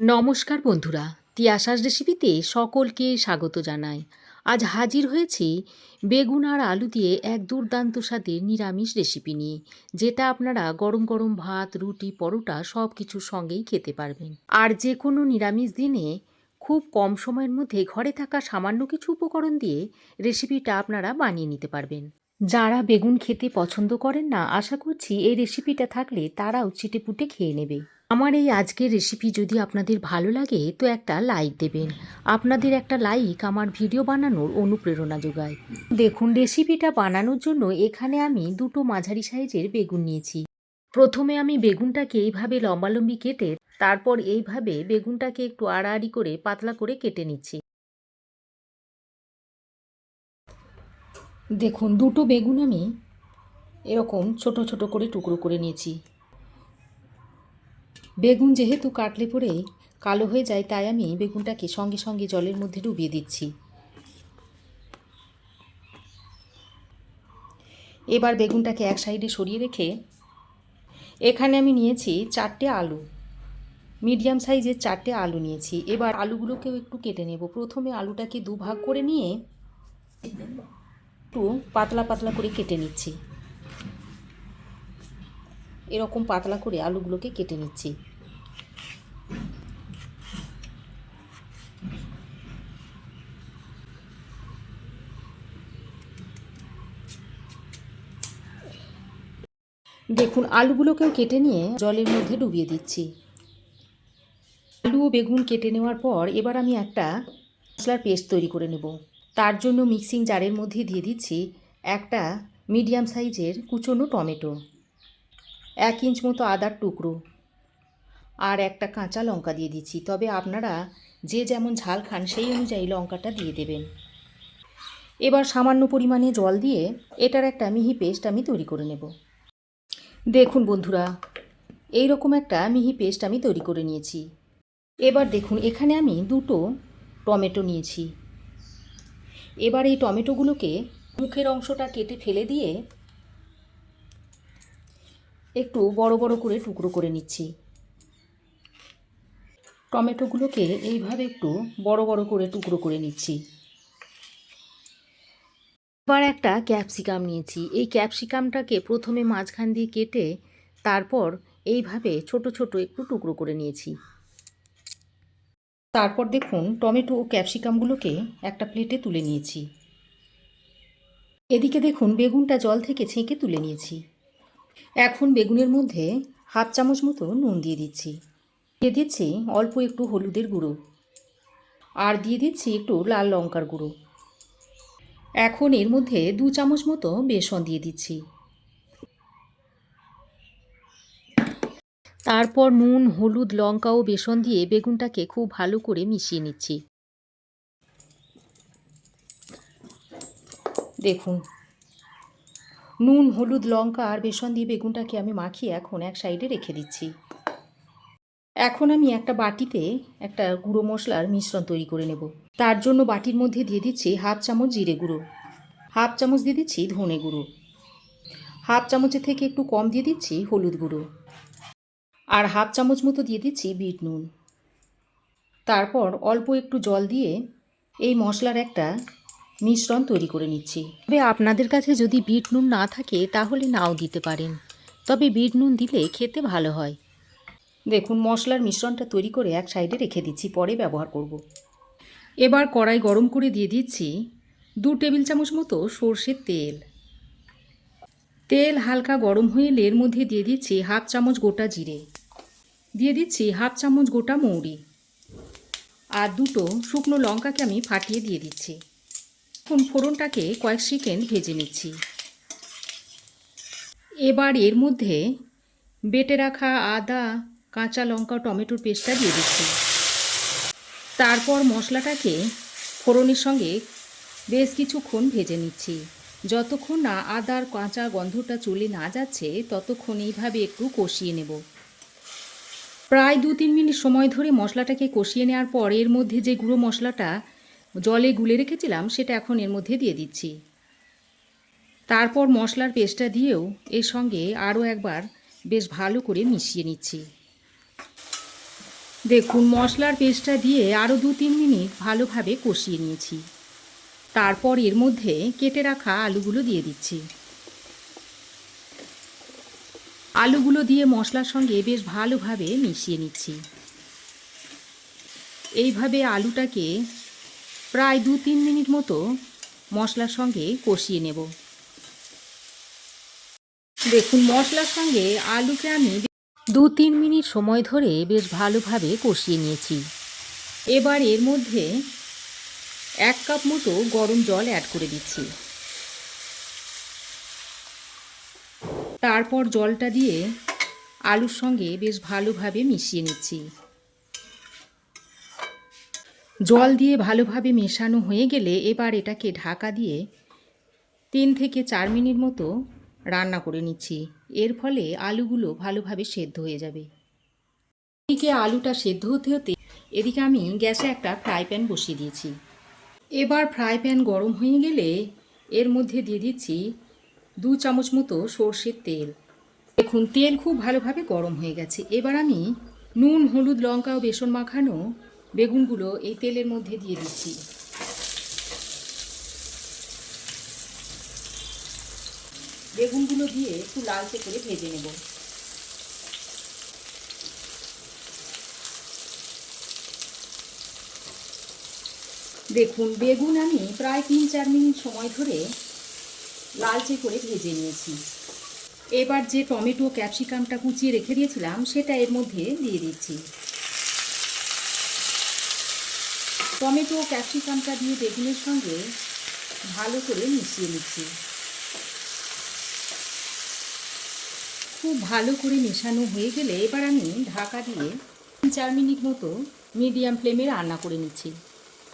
নমস্কার বন্ধুরা, তিয়াশাস রেসিপিতে সকলকে স্বাগত জানাই। আজ হাজির হয়েছি বেগুন আর আলু দিয়ে এক দুর্দান্ত স্বাদের নিরামিষ রেসিপি নিয়ে, যেটা আপনারা গরম গরম ভাত, রুটি, পরোটা সব কিছুর সঙ্গেই খেতে পারবেন। আর যে কোনো নিরামিষ দিনে খুব কম সময়ের মধ্যে ঘরে থাকা সামান্য কিছু উপকরণ দিয়ে রেসিপিটা আপনারা বানিয়ে নিতে পারবেন। যারা বেগুন খেতে পছন্দ করেন না, আশা করছি এই রেসিপিটা থাকলে তারাও চিটেপুটে খেয়ে নেবে। আমার এই আজকের রেসিপি যদি আপনাদের ভালো লাগে, তো একটা লাইক দেবেন। আপনাদের একটা লাইক আমার ভিডিও বানানোর অনুপ্রেরণা যোগায়। দেখুন রেসিপিটা বানানোর জন্য এখানে আমি দুটো মাঝারি সাইজের বেগুন নিয়েছি। প্রথমে আমি বেগুনটাকে এইভাবে লম্বালম্বি কেটে, তারপর এইভাবে বেগুনটাকে একটু আড়াআড়ি করে পাতলা করে কেটে নিচ্ছি। দেখুন, দুটো বেগুন আমি এরকম ছোট ছোট করে টুকরো করে নিয়েছি। বেগুন যেহেতু কাটলে পরে কালো হয়ে যায়, তাই আমি বেগুনটাকে সঙ্গে সঙ্গে জলের মধ্যে ডুবিয়ে দিচ্ছি। এবার বেগুনটাকে এক সাইডে সরিয়ে রেখে এখানে আমি নিয়েছি চারটে আলু। মিডিয়াম সাইজের চারটে আলু নিয়েছি। এবার আলুগুলোকেও একটু কেটে নেব। প্রথমে আলুটাকে দু ভাগ করে নিয়ে একটু পাতলা পাতলা করে কেটে নিচ্ছি। এরকম পাতলা করে আলুগুলোকে কেটে নিচ্ছি। দেখুন, আলুগুলোকেও কেটে নিয়ে জলের মধ্যে ডুবিয়ে দিচ্ছি। আলু ও বেগুন কেটে নেওয়ার পর এবার আমি একটা মশলার পেস্ট তৈরি করে নেব। তার জন্য মিক্সিং জারের মধ্যে দিয়ে দিচ্ছি একটা মিডিয়াম সাইজের কুচনো টমেটো। এক ইঞ্চ মতো আদার টুকরো আর একটা কাঁচা লঙ্কা দিয়ে দিচ্ছি। তবে আপনারা যে যেমন ঝাল খান, সেই অনুযায়ী লঙ্কাটা দিয়ে দেবেন। এবার সামান্য পরিমাণে জল দিয়ে এটার একটা মিহি পেস্ট আমি তৈরি করে নেব। দেখুন বন্ধুরা এই রকম একটা মিহি পেস্ট আমি তৈরি করে নিয়েছি। এবার দেখুন, এখানে আমি দুটো টমেটো নিয়েছি। এবার এই টমেটোগুলোকে মুখের অংশটা কেটে ফেলে দিয়ে একটু বড় বড় করে টুকরো করে নিচ্ছি। টমেটোগুলোকে এইভাবে একটু বড় বড় করে টুকরো করে নিচ্ছি। এবার একটা ক্যাপসিকাম নিয়েছি। এই ক্যাপসিকামটাকে প্রথমে মাঝখান দিয়ে কেটে তারপর এইভাবে ছোট ছোট একটু টুকরো করে নিয়েছি। তারপর দেখুন, টমেটো ও ক্যাপসিকামগুলোকে একটা প্লেটে তুলে নিয়েছি। এদিকে দেখুন, বেগুনটা জল থেকে ছেঁকে তুলে নিয়েছি। এখন বেগুনের মধ্যে হাফ চামচ মতো নুন দিয়ে দিচ্ছি। দিয়ে দিচ্ছি অল্প একটু হলুদের গুঁড়ো। আর দিয়ে দিচ্ছি একটু লাল লঙ্কার গুঁড়ো। এখন এর মধ্যে দু চামচ মতো বেসন দিয়ে দিচ্ছি। তারপর নুন, হলুদ, লঙ্কা ও বেসন দিয়ে বেগুনটাকে খুব ভালো করে মিশিয়ে নিচ্ছি। দেখুন নুন, হলুদ, লঙ্কা আর বেসন দিয়ে বেগুনটাকে আমি মাখিয়ে এখন এক সাইডে রেখে দিচ্ছি। এখন আমি একটা বাটিতে একটা গুঁড়ো মশলার মিশ্রণ তৈরি করে নেব। তার জন্য বাটির মধ্যে দিয়ে দিচ্ছি হাফ চামচ জিরে গুঁড়ো, হাফ চামচ দিয়ে দিচ্ছি ধনে গুঁড়ো, হাফ চামচের থেকে একটু কম দিয়ে দিচ্ছি হলুদ গুঁড়ো আর হাফ চামচ মতো দিয়ে দিচ্ছি বিট নুন। তারপর অল্প একটু জল দিয়ে এই মশলার একটা মিশ্রণ তৈরি করে নিচ্ছি। তবে আপনাদের কাছে যদি বিট নুন না থাকে তাহলে নাও দিতে পারেন। তবে বিট নুন দিলে খেতে ভালো হয়। দেখুন মশলার মিশ্রণটা তৈরি করে এক সাইডে রেখে দিচ্ছি পরে ব্যবহার করব। এবার কড়াই গরম করে দিয়ে দিচ্ছি দু টেবিল চামচ মতো সর্ষের তেল। তেল হালকা গরম হয়ে এর মধ্যে দিয়ে দিচ্ছি হাফ চামচ গোটা জিরে। দিয়ে দিচ্ছি হাফ চামচ গোটা মৌরি। আর দুটো শুকনো লঙ্কাকে আমি ফাটিয়ে দিয়ে দিচ্ছি। এখন ফোড়নটাকে কয়েক সেকেন্ড ভেজে নিচ্ছি। এবার এর মধ্যে বেটে রাখা আদা, কাঁচা লঙ্কা, টমেটোর পেস্টটা দিয়ে দিচ্ছি। তারপর মশলাটাকে ফোড়নের সঙ্গে বেশ কিছুক্ষণ ভেজে নিচ্ছি। যতক্ষণ না আদার কাঁচা গন্ধটা চলে না যাচ্ছে, ততক্ষণ এইভাবে একটু কষিয়ে নেব। প্রায় দু তিন মিনিট সময় ধরে মশলাটাকে কষিয়ে নেওয়ার পর এর মধ্যে যে গুঁড়ো মশলাটা জলে গুলে রেখেছিলাম, সেটা এখন এর মধ্যে দিয়ে দিচ্ছি। তারপর মশলার পেস্টটা দিয়েও এর সঙ্গে আরও একবার বেশ ভালো করে মিশিয়ে নিচ্ছি। দেখুন, মশলার পেস্টটা দিয়ে আরও দু তিন মিনিট ভালোভাবে কষিয়ে নিয়েছি। তারপর এর মধ্যে কেটে রাখা আলুগুলো দিয়ে দিচ্ছি। আলুগুলো দিয়ে মশলার সঙ্গে বেশ ভালোভাবে মিশিয়ে নিচ্ছি। এইভাবে আলুটাকে প্রায় দু তিন মিনিট মতো মশলার সঙ্গে কষিয়ে নেব। দেখুন, মশলার সঙ্গে আলুকে আমি দু তিন মিনিট সময় ধরে বেশ ভালোভাবে কষিয়ে নিয়েছি। এবার এর মধ্যে এক কাপ মতো গরম জল অ্যাড করে দিচ্ছি। তারপর জলটা দিয়ে আলুর সঙ্গে বেশ ভালোভাবে মিশিয়ে নিচ্ছি। জল দিয়ে ভালোভাবে মেশানো হয়ে গেলে এবার এটাকে ঢাকা দিয়ে তিন থেকে চার মিনিট মতো রান্না করে নিচ্ছি। এর ফলে আলুগুলো ভালোভাবে সেদ্ধ হয়ে যাবে। এদিকে আলুটা সেদ্ধ হতে হতে এদিকে আমি গ্যাসে একটা ফ্রাই প্যান বসিয়ে দিয়েছি। এবার ফ্রাই প্যান গরম হয়ে গেলে এর মধ্যে দিয়ে দিচ্ছি দু চামচ মতো সর্ষের তেল। দেখুন, তেল খুব ভালোভাবে গরম হয়ে গেছে। এবার আমি নুন, হলুদ, লঙ্কা ও বেসন মাখানো বেগুনগুলো এই তেলের মধ্যে দিয়ে দিচ্ছি। বেগুনগুলো দিয়ে একটু লালচে করে ভেজে নেব। দেখুন, বেগুন আমি প্রায় তিন, চার মিনিট সময় ধরে লালচে করে ভেজে নিয়েছি। এবার যে টমেটো, ক্যাপসিকামটা কুচিয়ে রেখে দিয়েছিলাম, সেটা এর মধ্যে দিয়ে দিচ্ছি। টমেটো, ক্যাপসিকামটা দিয়ে বেগুনের সঙ্গে ভালো করে মিশিয়ে নিচ্ছি। খুব ভালো করে মেশানো হয়ে গেলে এবার আমি ঢাকা দিয়ে চার মিনিট মতো মিডিয়াম ফ্লেমে রান্না করে নিচ্ছি।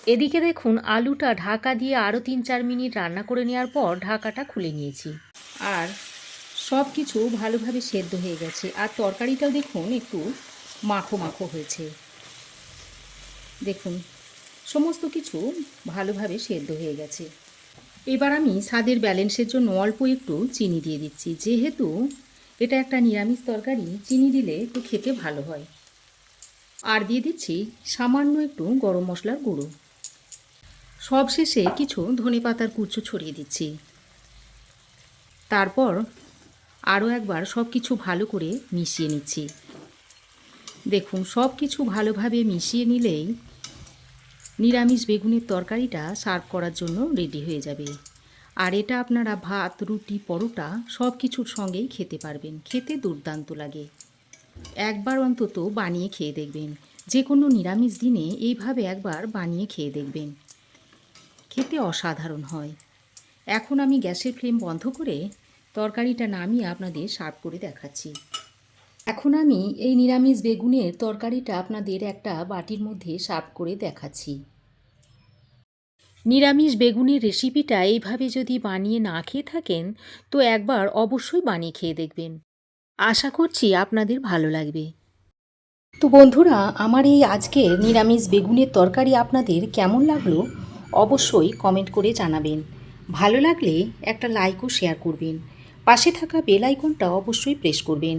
এদিকে দেখুন, আলুটা ঢাকা দিয়ে আরও তিন চার মিনিট রান্না করে নেওয়ার পর ঢাকাটা খুলে নিয়েছি। আর সব কিছু ভালোভাবে সেদ্ধ হয়ে গেছে। আর তরকারিটাও দেখুন, একটু মাখো মাখো হয়েছে। দেখুন সমস্ত কিছু ভালোভাবে সেদ্ধ হয়ে গেছে। এবার আমি স্বাদের ব্যালেন্সের জন্য অল্প একটু চিনি দিয়ে দিচ্ছি। যেহেতু এটা একটা নিরামিষ তরকারি, চিনি দিলে একটু খেতে ভালো হয়। আর দিয়ে দিচ্ছি সামান্য একটু গরম মশলার গুঁড়ো। সবশেষে কিছু ধনে পাতার কুচো ছড়িয়ে দিচ্ছি। তারপর আরও একবার সব কিছু ভালো করে মিশিয়ে নিচ্ছি। দেখুন সব কিছু ভালোভাবে মিশিয়ে নিলেই নিরামিষ বেগুনের তরকারিটা সার্ভ করার জন্য রেডি হয়ে যাবে। আর এটা আপনারা ভাত, রুটি, পরোটা সব কিছুর সঙ্গেই খেতে পারবেন। খেতে দুর্দান্ত লাগে। একবার অন্তত বানিয়ে খেয়ে দেখবেন। যে কোনো নিরামিষ দিনে এইভাবে একবার বানিয়ে খেয়ে দেখবেন। খেতে অসাধারণ হয়। এখন আমি গ্যাসের ফ্লেম বন্ধ করে তরকারিটা নামিয়ে আপনাদের সার্ভ করে দেখাচ্ছি। এখন আমি এই নিরামিষ বেগুনের তরকারিটা আপনাদের একটা বাটির মধ্যে সার্ভ করে দেখাচ্ছি। নিরামিষ বেগুনের রেসিপিটা এইভাবে যদি বানিয়ে না খেয়ে থাকেন, তো একবার অবশ্যই বানিয়ে খেয়ে দেখবেন। আশা করছি আপনাদের ভালো লাগবে। তো বন্ধুরা, আমার এই আজকের নিরামিষ বেগুনের তরকারি আপনাদের কেমন লাগল অবশ্যই কমেন্ট করে জানাবেন। ভালো লাগলে একটা লাইক ও শেয়ার করবেন। পাশে থাকা বেল আইকনটা অবশ্যই প্রেস করবেন।